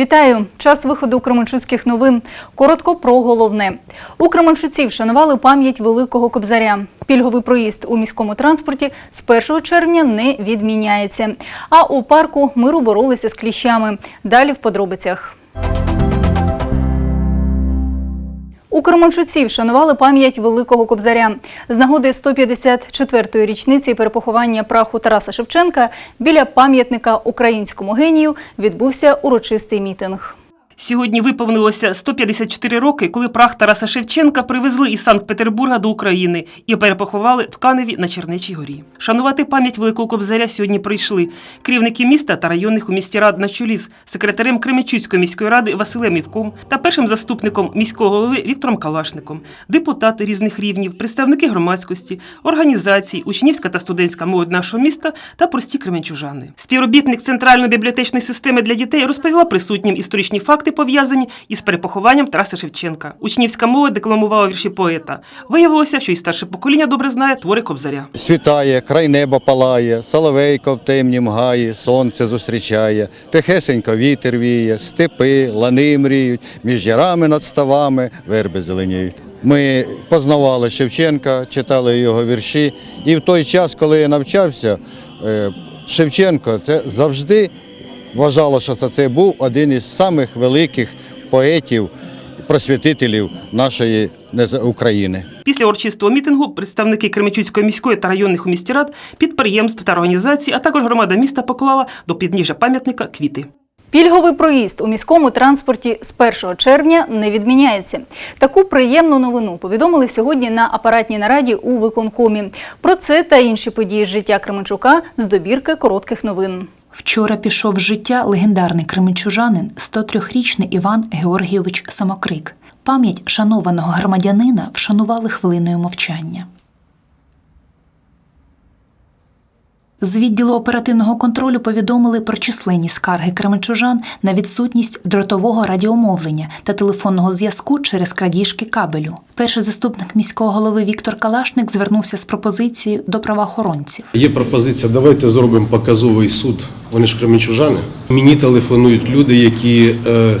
Вітаю! Час виходу Кременчуцьких новин. Коротко про головне. У Кременчуці вшанували пам'ять великого кобзаря. Пільговий проїзд у міському транспорті з 1 червня не відміняється. А у парку миру боролися з кліщами. Далі в подробицях. У Кременчуці вшанували пам'ять великого кобзаря. З нагоди 154-ї річниці перепоховання праху Тараса Шевченка біля пам'ятника українському генію відбувся урочистий мітинг. Сьогодні виповнилося 154 роки, коли прах Тараса Шевченка привезли із Санкт-Петербурга до України і перепоховали в Каневі на Чернечій горі. Шанувати пам'ять Великого Кобзаря сьогодні прийшли керівники міста та районних у місті рад на чолі з секретарем Кременчуцької міської ради Василем Івком та першим заступником міського голови Віктором Калашником, депутати різних рівнів, представники громадськості, організацій, учнівська та студентська молодь нашого міста та прості кременчужани. Співробітник центральної бібліотечної системи для дітей розповіла присутнім історичні факти, пов'язані із перепохованням Тараса Шевченка. Учнівська молодь декламувала вірші поета. Виявилося, що і старше покоління добре знає твори Кобзаря. Світає, край неба палає, соловейко в темнім гаї, сонце зустрічає, тихесенько вітер віє, степи, лани мріють, між ярами над ставами верби зеленіють. Ми познавали Шевченка, читали його вірші, і в той час, коли я навчався, е, Шевченко це завжди вважало, що це, це був один із самих великих поетів, просвітителів нашої України. Після урочистого мітингу представники Кременчуцької міської та районних у місті рад, підприємств та організацій, а також громада міста поклала до підніжжя пам'ятника квіти. Пільговий проїзд у міському транспорті з 1 червня не відміняється. Таку приємну новину повідомили сьогодні на апаратній нараді у виконкомі. Про це та інші події з життя Кременчука з добірки коротких новин. Вчора пішов з життя легендарний кременчужанин 103-річний Іван Георгійович Самокрик. Пам'ять шанованого громадянина вшанували хвилиною мовчання. З відділу оперативного контролю повідомили про численні скарги кременчужан на відсутність дротового радіомовлення та телефонного зв'язку через крадіжки кабелю. Перший заступник міського голови Віктор Калашник звернувся з пропозицією до правоохоронців. Є пропозиція, давайте зробимо показовий суд. Вони ж кременчужани. Мені телефонують люди, які е,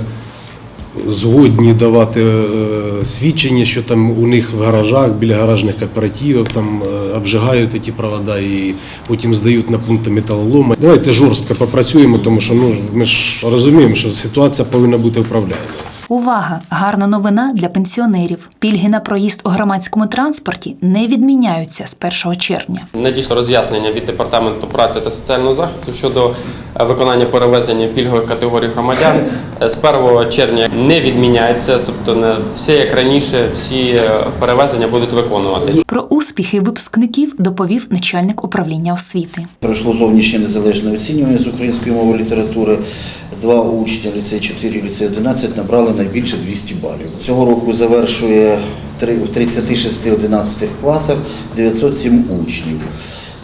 згодні давати е, свідчення, що там у них в гаражах, біля гаражних кооперативів там е, обжигають ті провода і потім здають на пункти металолома. Давайте жорстко попрацюємо, тому що ну ми ж розуміємо, що ситуація повинна бути управляємою. Увага! Гарна новина для пенсіонерів. Пільги на проїзд у громадському транспорті не відміняються з 1 червня. Надійшло роз'яснення від департаменту праці та соціального захисту щодо е, виконання перевезення пільгових категорій громадян. Е, З 1 червня не відміняється, тобто не все як раніше, всі е, перевезення будуть виконуватись. Про успіхи випускників доповів начальник управління освіти. Пройшло зовнішнє незалежне оцінювання з української мови літератури. Два учні ліцей 4, ліцей 11 набрали найбільше 200 балів. Цього року завершує в 36 11 класах 907 учнів.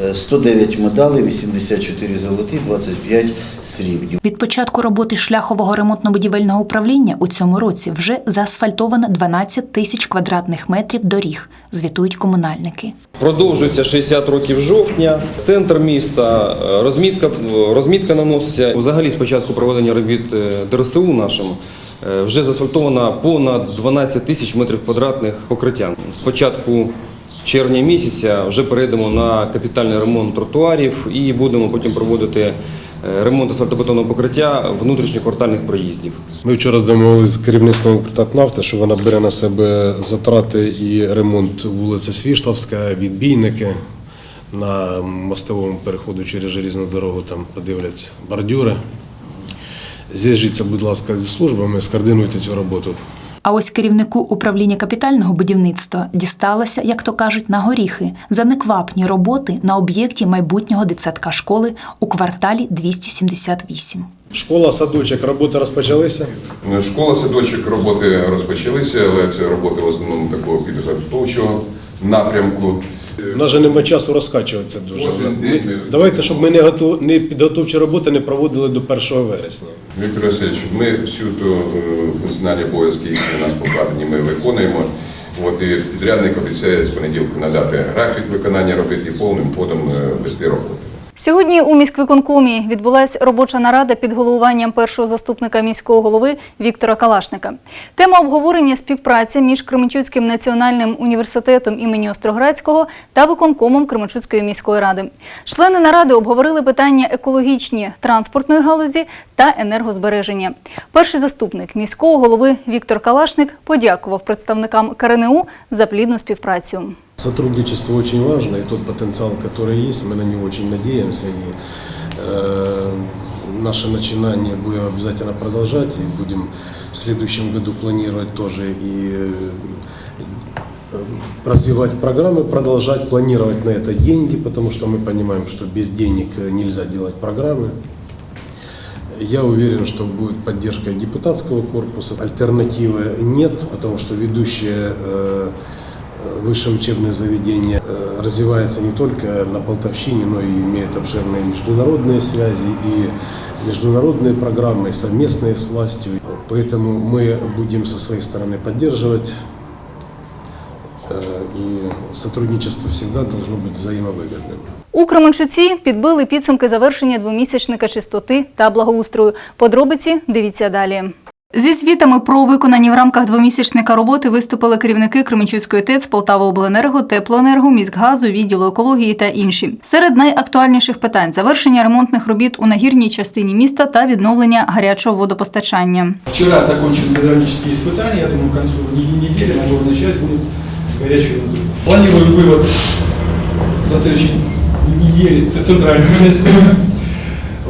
Е, 109 медалей, 84 золоті, 25 срібні. Від початку роботи шляхового ремонтно-будівельного управління у цьому році вже заасфальтовано 12 тисяч квадратних метрів доріг, звітують комунальники. Продовжується 60 років жовтня. Центр міста, е, розмітка, розмітка наноситься. Взагалі, з початку проведення робіт е, ДРСУ нашому е, вже заасфальтовано понад 12 тисяч метрів квадратних покриття. З початку червня місяця вже перейдемо на капітальний ремонт тротуарів і будемо потім проводити е, ремонт асфальтобетонного покриття внутрішньоквартальних проїздів. Ми вчора домовилися з керівництвом «Укртатнафти», що вона бере на себе затрати і ремонт вулиці Свіштовська, відбійники. На мостовому переходу через желізну дорогу там подивляться бордюри. Зв'яжіться, будь ласка, зі службами, скоординуйте цю роботу. А ось керівнику управління капітального будівництва дісталося, як то кажуть, на горіхи за неквапні роботи на об'єкті майбутнього дитсадка школи у кварталі 278. Школа, садочок, роботи розпочалися. Школа, садочок роботи розпочалися, але це роботи в основному такого підготовчого напрямку. У нас же нема часу розкачуватися дуже. Ми- давайте, щоб ми не, готов, не підготовчі роботи не проводили до 1 вересня. Віктор Васильович, ми всю ту знання обов'язки, які у нас покладені, ми виконуємо. От і підрядник обіцяє з понеділка надати графік виконання робити і повним ходом е, вести роботу. Сьогодні у міськвиконкомі відбулася робоча нарада під головуванням першого заступника міського голови Віктора Калашника. Тема обговорення співпраця між Кременчуцьким національним університетом імені Остроградського та виконкомом Кременчуцької міської ради. Члени наради обговорили питання екологічні транспортної галузі та енергозбереження. Перший заступник міського голови Віктор Калашник подякував представникам КРНУ за плідну співпрацю. Сотрудничество очень важно, и тот потенциал, который есть, мы на него очень надеемся. И э, наше начинание будем обязательно продолжать, и будем в следующем году планировать тоже и э, развивать программы, продолжать планировать на это деньги, потому что мы понимаем, что без денег э, нельзя делать программы. Я уверен, что будет поддержка депутатского корпуса. Альтернативы нет, потому что ведущие э, высшее учебное заведение э, развивается не только на Полтавщине, но и имеет обширные международные связи и международные программы, и совместные с властью. Поэтому мы будем со своей стороны поддерживать, э, и сотрудничество всегда должно быть взаимовыгодным. У Кременчуці підбили підсумки завершення двомісячника чистоти та благоустрою. Подробиці дивіться далі. Зі звітами про виконані в рамках двомісячника роботи виступили керівники Кременчуцької ТЕЦ, Полтаваобленерго, Теплоенерго, міськгазу, відділу екології та інші. Серед найактуальніших питань завершення ремонтних робіт у нагірній частині міста та відновлення гарячого водопостачання. Вчера закончены гидравлические испытания, я думаю, к концу не- недели нагорная часть будет с горячей водой. Планируем вывод на следующей неделе ц- центральную часть города.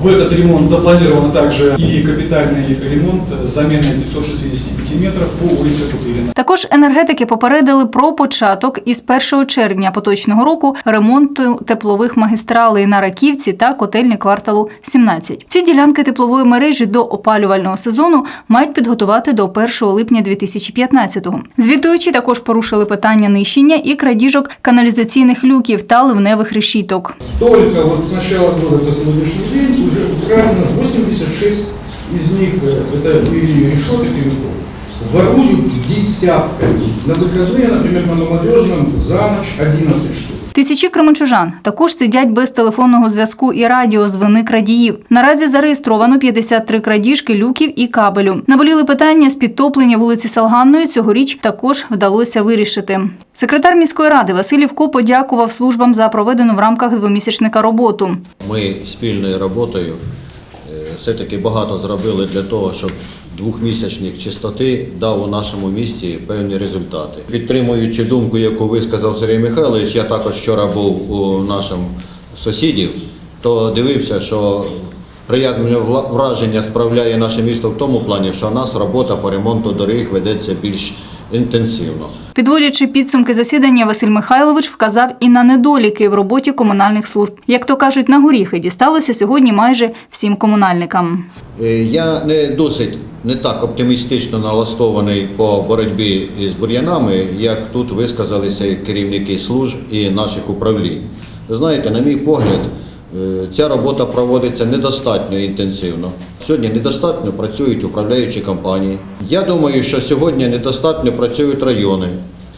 В этот ремонт запланировано также и капитальный ремонт с заменой 565 метров по улице Путырина. Також енергетики попередили про початок із 1 червня поточного року ремонту теплових магістралей на Раківці та котельні кварталу 17. Ці ділянки теплової мережі до опалювального сезону мають підготувати до 1 липня 2015-го. Звітуючі також порушили питання нищення і крадіжок каналізаційних люків та ливневих решіток. Только вот с начала года до сегодняшний день уже украдено 86 из них, э, это и решеток, и люков. Воруют десятками. На выходные, например, на молодежном за ночь 11 штук. Тисячі кременчужан також сидять без телефонного зв'язку і радіо з вини крадіїв. Наразі зареєстровано 53 крадіжки люків і кабелю. Наболіли питання з підтоплення вулиці Салганної цьогоріч також вдалося вирішити. Секретар міської ради Василівко подякував службам за проведену в рамках двомісячника роботу. Ми спільною роботою е, все-таки багато зробили для того, щоб двохмісячник чистоти дав у нашому місті певні результати. Підтримуючи думку, яку висказав Сергій Михайлович, я також вчора був у нашому сусідів, то дивився, що приємне враження справляє наше місто в тому плані, що у нас робота по ремонту доріг ведеться більш інтенсивно. Підводячи підсумки засідання, Василь Михайлович вказав і на недоліки в роботі комунальних служб. Як то кажуть, на горіхи дісталося сьогодні майже всім комунальникам. Е, Я не досить не так оптимістично налаштований по боротьбі із бур'янами, як тут висказалися керівники служб і наших управлінь. Знаєте, на мій погляд, ця робота проводиться недостатньо інтенсивно. Сьогодні недостатньо працюють управляючі компанії. Я думаю, що сьогодні недостатньо працюють райони,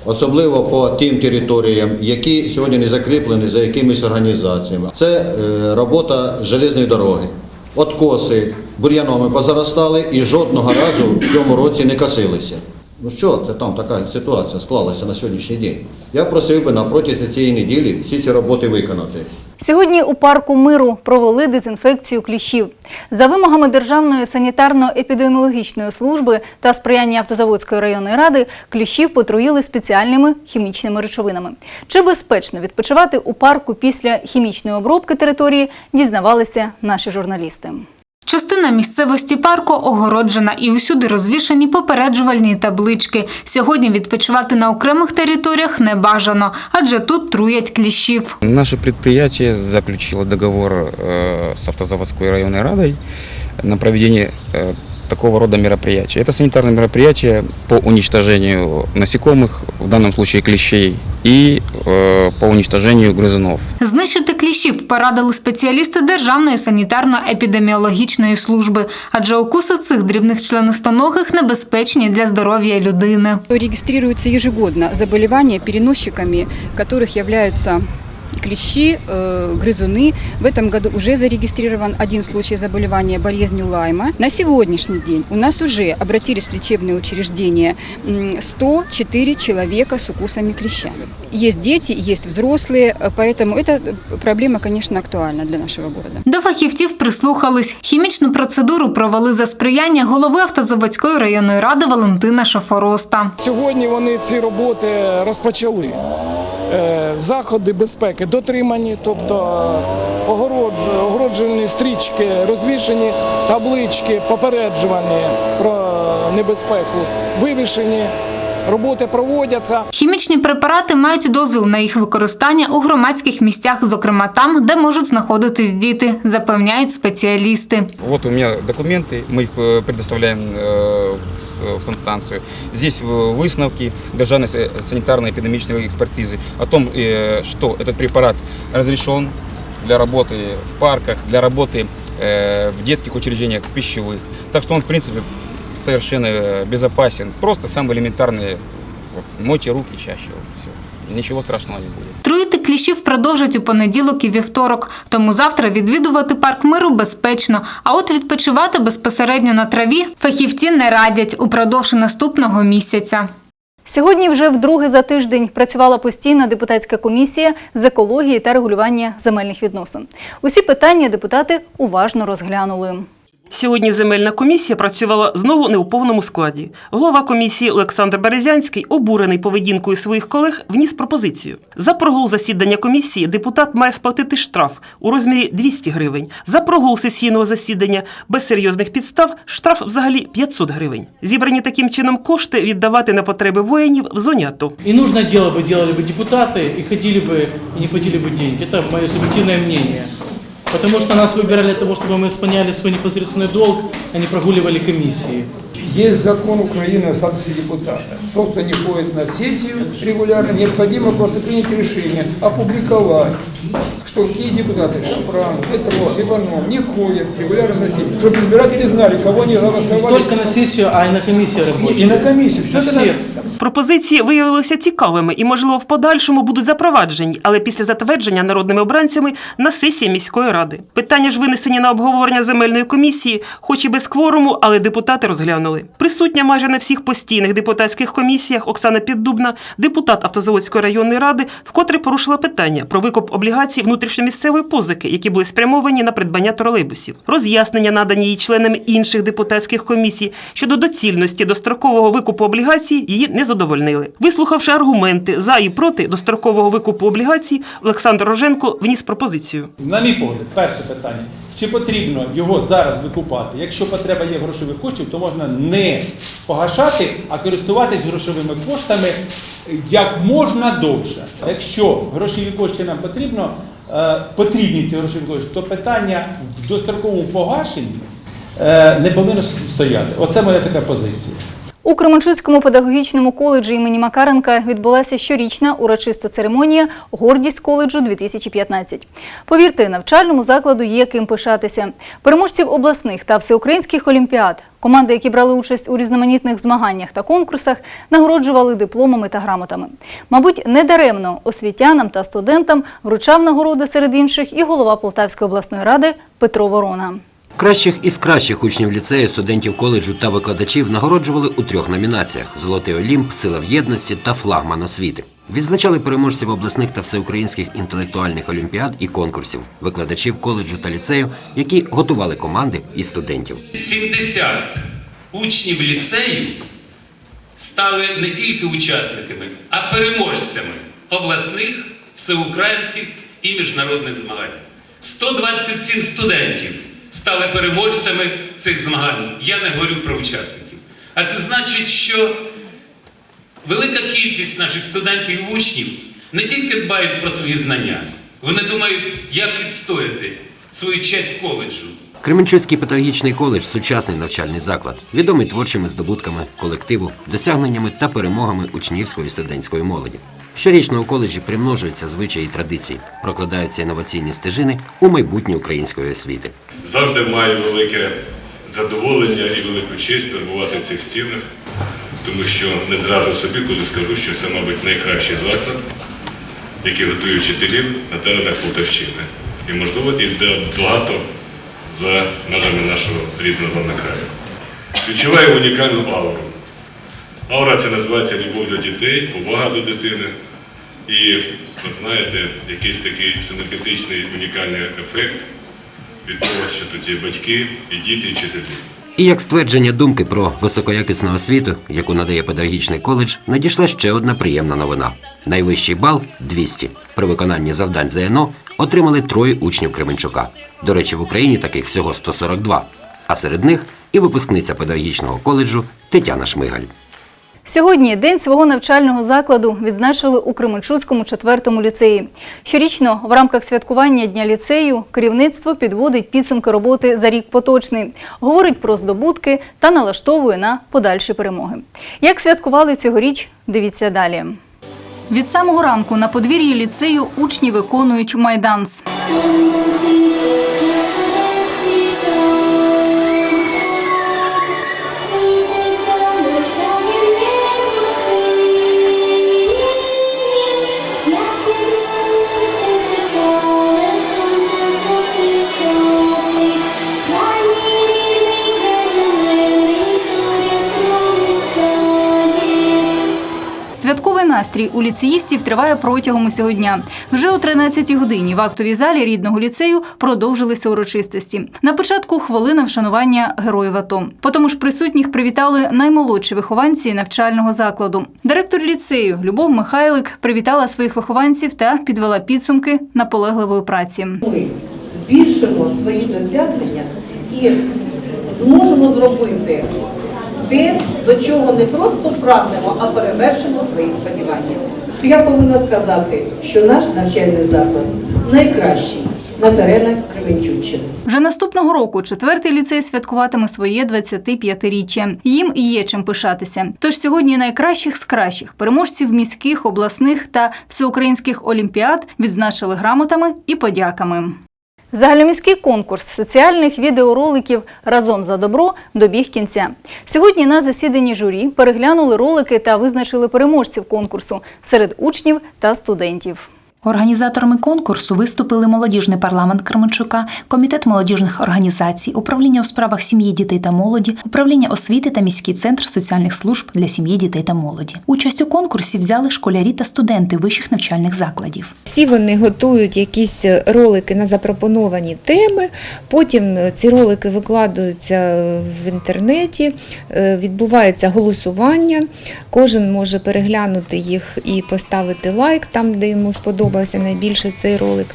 особливо по тим територіям, які сьогодні не закріплені за якимись організаціями. Це е, робота железної дороги. Откоси бур'янами позаростали і жодного разу в цьому році не косилися. Ну що, це там така ситуація склалася на сьогоднішній день. Я просив би на протязі цієї неділі всі ці роботи виконати. Сьогодні у парку миру провели дезінфекцію кліщів. За вимогами Державної санітарно-епідеміологічної служби та сприяння Автозаводської районної ради кліщів потруїли спеціальними хімічними речовинами. Чи безпечно відпочивати у парку після хімічної обробки території, дізнавалися наші журналісти. Частина місцевості парку огороджена і усюди розвішані попереджувальні таблички. Сьогодні відпочивати на окремих територіях не бажано, адже тут труять кліщів. Наше підприємство заключило договор з автозаводською районною радою на проведение э, такого рода мероприятий. Это санитарное мероприятие по уничтожению насекомых, в данном случае клещей, и э, по уничтожению грызунов. Знищити кліщів порадили спеціалісти Державної санітарно-епідеміологічної служби, адже укуси цих дрібних членистоногих небезпечні для здоров'я людини. Регистрируются ежегодно заболевания, переносчиками которых являются клещи, э, грызуны. В этом году уже зарегистрирован один случай заболевания болезнью Лайма. На сегодняшний день у нас уже обратились в лечебные учреждения м, 104 человека с укусами клещами. Есть дети, есть взрослые, э, поэтому эта проблема, конечно, актуальна для нашего города. До фахівців прислухались. Хімічну процедуру провели за сприяння голови Автозаводської районної ради Валентина Шафороста. Сьогодні вони ці роботи розпочали. Е, Заходи безпеки дотримані, тобто огородж- огороджені стрічки, розвішені таблички, попереджувані про небезпеку, вивішені, роботи проводяться. Хімічні препарати мають дозвіл на їх використання у громадських місцях, зокрема там, де можуть знаходитись діти, запевняють спеціалісти. Вот у меня документы, мы их э, предоставляем э, в с- в санстанцию. Здесь э, выставки Державной са- санитарно-эпидемической экспертизы о том, э, что этот препарат разрешен для работы в парках, для работы э, в детских учреждениях, в пищевых. Так что он, в принципе, совершенно э, безопасен. Просто самый элементарный, вот, мойте руки чаще, вот, все. Ничего страшного не будет. Труїти кліщів продовжать у понеділок і вівторок, тому завтра відвідувати парк миру безпечно. А от відпочивати безпосередньо на траві фахівці не радять упродовж наступного місяця. Сьогодні вже вдруге за тиждень працювала постійна депутатська комісія з екології та регулювання земельних відносин. Усі питання депутати уважно розглянули. Сьогодні земельна комісія працювала знову не у повному складі. Голова комісії Олександр Березянський, обурений поведінкою своїх колег, вніс пропозицію. За прогул засідання комісії депутат має сплатити штраф у розмірі 200 гривень. За прогул сесійного засідання без серйозних підстав штраф взагалі 500 гривень. Зібрані таким чином кошти віддавати на потреби воїнів в зоні АТО. И нужное дело бы делали бы депутаты и ходили бы и не платили бы деньги. Это мое субъективное мнение. Потому что нас выбирали для того, чтобы мы исполняли свой непосредственный долг, а не прогуливали комиссии. Есть закон Украины о статусе депутата. Тот, кто не ходит на сессию регулярно, необходимо просто принять решение, опубликовать, что какие депутаты, Шапран, Петров, Иванов, не ходят регулярно на сессию, чтобы избиратели знали, кого они голосовали. Только на сессию, а и на комиссию работать. И на комиссию. Все это Все. надо- Пропозиції виявилися цікавими і, можливо, в подальшому будуть запроваджені, але після затвердження народними обранцями на сесії міської ради. Питання ж винесені на обговорення земельної комісії, хоч і без кворуму, але депутати розглянули. Присутня майже на всіх постійних депутатських комісіях Оксана Піддубна, депутат Автозаводської районної ради, вкотре порушила питання про викуп облігацій внутрішньомісцевої позики, які були спрямовані на придбання тролейбусів. Роз'яснення надані її членами інших депутатських комісій щодо доцільності дострокового викупу облігацій її не задовольнили. Вислухавши аргументи за і проти дострокового викупу облігацій, Олександр Роженко вніс пропозицію. На мій погляд, перше питання. Чи потрібно його зараз викупати? Якщо потреба є грошових коштів, то можна не погашати, а користуватись грошовими коштами як можна довше. Якщо грошові кошти нам потрібно, е, потрібні ці грошові кошти, то питання в достроковому погашенні е, не повинно стояти. Оце моя така позиція. У Кременчуцькому педагогічному коледжі імені Макаренка відбулася щорічна урочиста церемонія Гордість коледжу 2015. Повірте, навчальному закладу є ким пишатися. Переможців обласних та всеукраїнських олімпіад, команди, які брали участь у різноманітних змаганнях та конкурсах, нагороджували дипломами та грамотами. Мабуть, недаремно освітянам та студентам вручав нагороди серед інших і голова Полтавської обласної ради Петро Ворона. Кращих із кращих учнів ліцею, студентів коледжу та викладачів нагороджували у трьох номінаціях: Золотий Олімп, Сила в єдності та Флагман освіти. Відзначали переможців обласних та всеукраїнських інтелектуальних олімпіад і конкурсів, викладачів коледжу та ліцею, які готували команди і студентів. 70 учнів ліцею стали не тільки учасниками, а переможцями обласних, всеукраїнських і міжнародних змагань. 127 студентів стали переможцями цих змагань. Я не говорю про учасників. А це значить, що велика кількість наших студентів і учнів не тільки дбають про свої знання, вони думають, як відстояти свою честь коледжу. Кременчуцький педагогічний коледж сучасний навчальний заклад, відомий творчими здобутками колективу, досягненнями та перемогами учнівської і студентської молоді. Щорічно у коледжі примножуються звичаї і традиції, прокладаються інноваційні стежини у майбутнє української освіти. Завжди маю велике задоволення і велику честь перебувати в цих стінах, тому що не зраджу собі, коли скажу, що це, мабуть, найкращий заклад які готують вчителів на теренах Полтавщини. І, можливо, і де багато за межами нашого рідного краю. Відчуваю унікальну ауру. Аура це називається любов до дітей, повага до дитини. І, от знаєте, якийсь такий синергетичний унікальний ефект від того, що тут є батьки, і діти, і вчителі. І як ствердження думки про високоякісну освіту, яку надає педагогічний коледж, надійшла ще одна приємна новина. Найвищий бал 200. При виконанні завдань ЗНО отримали троє учнів Кременчука. До речі, в Україні таких всього 142. А серед них і випускниця педагогічного коледжу Тетяна Шмигаль. Сьогодні день свого навчального закладу відзначили у Кременчуцькому четвертому ліцеї. Щорічно в рамках святкування дня ліцею керівництво підводить підсумки роботи за рік поточний, говорить про здобутки та налаштовує на подальші перемоги. Як святкували цьогоріч, дивіться далі. Від самого ранку на подвір'ї ліцею учні виконують майданс. Настрій у ліцеїстів триває протягом усього дня. Вже о 13-й годині в актовій залі рідного ліцею продовжилися урочистості. На початку хвилина вшанування героїв АТО. По тому ж присутніх привітали наймолодші вихованці навчального закладу. Директор ліцею Любов Михайлик привітала своїх вихованців та підвела підсумки наполегливої праці. ми збільшимо свої досягнення і зможемо зробити те, до чого не просто прагнемо, а перевершимо свої сподівання. Я повинна сказати, що наш навчальний заклад найкращий на теренах Кременчуччини. Вже наступного року четвертий ліцей святкуватиме своє 25-річчя. Їм є чим пишатися. Тож сьогодні найкращих з кращих переможців міських, обласних та всеукраїнських олімпіад відзначили грамотами і подяками. Загальноміський конкурс соціальних відеороликів разом за добро добіг кінця. Сьогодні на засіданні журі переглянули ролики та визначили переможців конкурсу серед учнів та студентів. Організаторами конкурсу виступили молодіжний парламент Кременчука, комітет молодіжних організацій, управління у справах сім'ї, дітей та молоді, управління освіти та міський центр соціальних служб для сім'ї, дітей та молоді. Участь у конкурсі взяли школярі та студенти вищих навчальних закладів. Всі вони готують якісь ролики на запропоновані теми. Потім ці ролики викладаються в інтернеті, е, відбувається голосування. Кожен може переглянути їх і поставити лайк там, де йому сподобався найбільше цей ролик.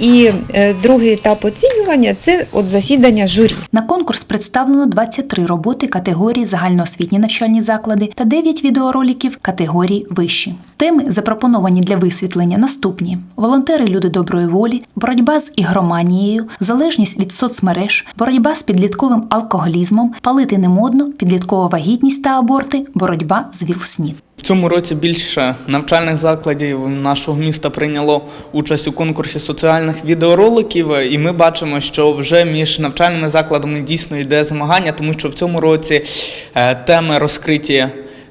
І е, другий етап оцінювання це от засідання журі. На конкурс представлено 23 роботи категорії загальноосвітні навчальні заклади та 9 відеороликів категорії вищі. Теми запропоновані для висвітлення наступні: волонтери люди доброї волі, боротьба з ігроманією, залежність від соцмереж, боротьба з підлітковим алкоголізмом, палити не модно, підліткова вагітність та аборти, боротьба з ВІЛ-СНІД. В цьому році більше навчальних закладів нашого міста прийняло участь у конкурсі соціальних відеороликів, і ми бачимо, що вже між навчальними закладами дійсно йде змагання, тому що в цьому році е, теми розкриті.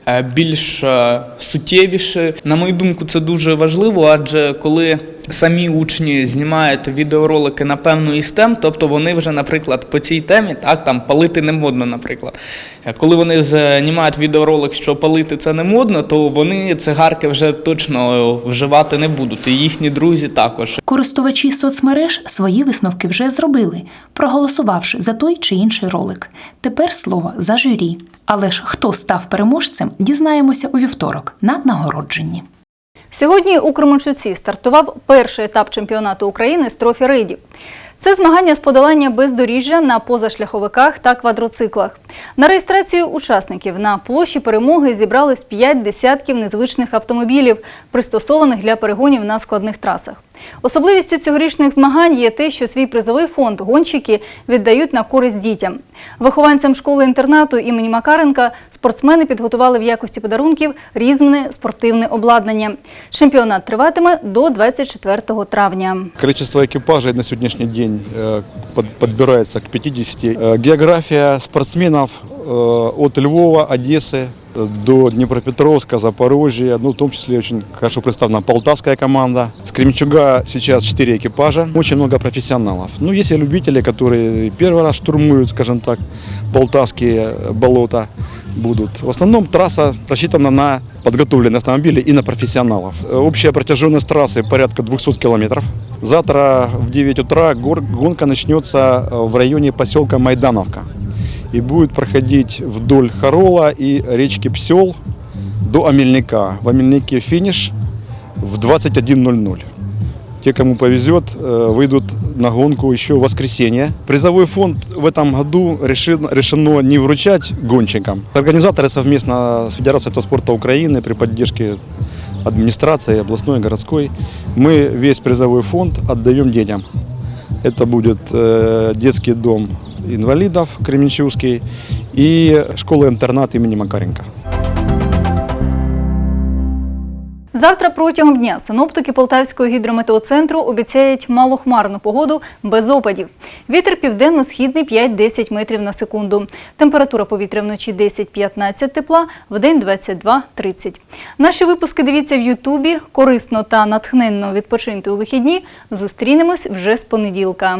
е, Більш суттєвіше, суттєвіші. На мою думку, це дуже важливо, адже коли самі учні знімають відеоролики на певну із тем, тобто вони вже, наприклад, по цій темі, так там палити не модно, наприклад. Е, Коли вони знімають відеоролик, що палити це не модно, то вони цигарки вже точно вживати не будуть. І їхні друзі також. Користувачі соцмереж свої висновки вже зробили, проголосувавши за той чи інший ролик. Тепер слово за журі. Але ж хто став переможцем, дізнаємося у вівторок на нагородженні. Сьогодні у Кременчуці стартував перший етап чемпіонату України з трофі рейдів. Це змагання з подолання бездоріжжя на позашляховиках та квадроциклах. На реєстрацію учасників на площі перемоги зібрались 5 десятків незвичних автомобілів, пристосованих для перегонів на складних трасах. Особливістю цьогорічних змагань є те, що свій призовий фонд гонщики віддають на користь дітям. Вихованцям школи-інтернату імені Макаренка спортсмени підготували в якості подарунків різне спортивне обладнання. Чемпіонат триватиме до 24 травня. Количество экипажей на сегодняшний день э, под- подбирается к 50. Э, География спортсменов э, от Львова, Одессы, До Днепропетровска, Запорожья, ну, в том числе очень хорошо представлена полтавская команда. С Кременчуга сейчас 4 экипажа, очень много профессионалов. Ну, есть и любители, которые первый раз штурмуют, скажем так, полтавские болота будут. В основном трасса рассчитана на подготовленные автомобили и на профессионалов. Общая протяженность трассы порядка 200 километров. Завтра в 9 утра гонка начнется в районе поселка Майдановка и будет проходить вдоль Харола и речки Псел до Амельника. В Амельнике финиш в 21.00. Те, кому повезет, э, выйдут на гонку еще в воскресенье. Призовой фонд в этом году решено, решено не вручать гонщикам. Организаторы совместно с Федерацией автоспорта Украины при поддержке администрации областной и городской, мы весь призовой фонд отдаем детям. Это будет э, детский дом инвалидов Кременчугский и школа-интернат имени Макаренко. Завтра протягом дня синоптики Полтавського гідрометеоцентру обіцяють малохмарну погоду без опадів. Вітер південно-східний 5-10 метрів на секунду. Температура повітря вночі 10-15 тепла, вдень 22-30. Наші випуски дивіться в Ютубі. Корисно та натхненно відпочиньте у вихідні. Зустрінемось вже з понеділка.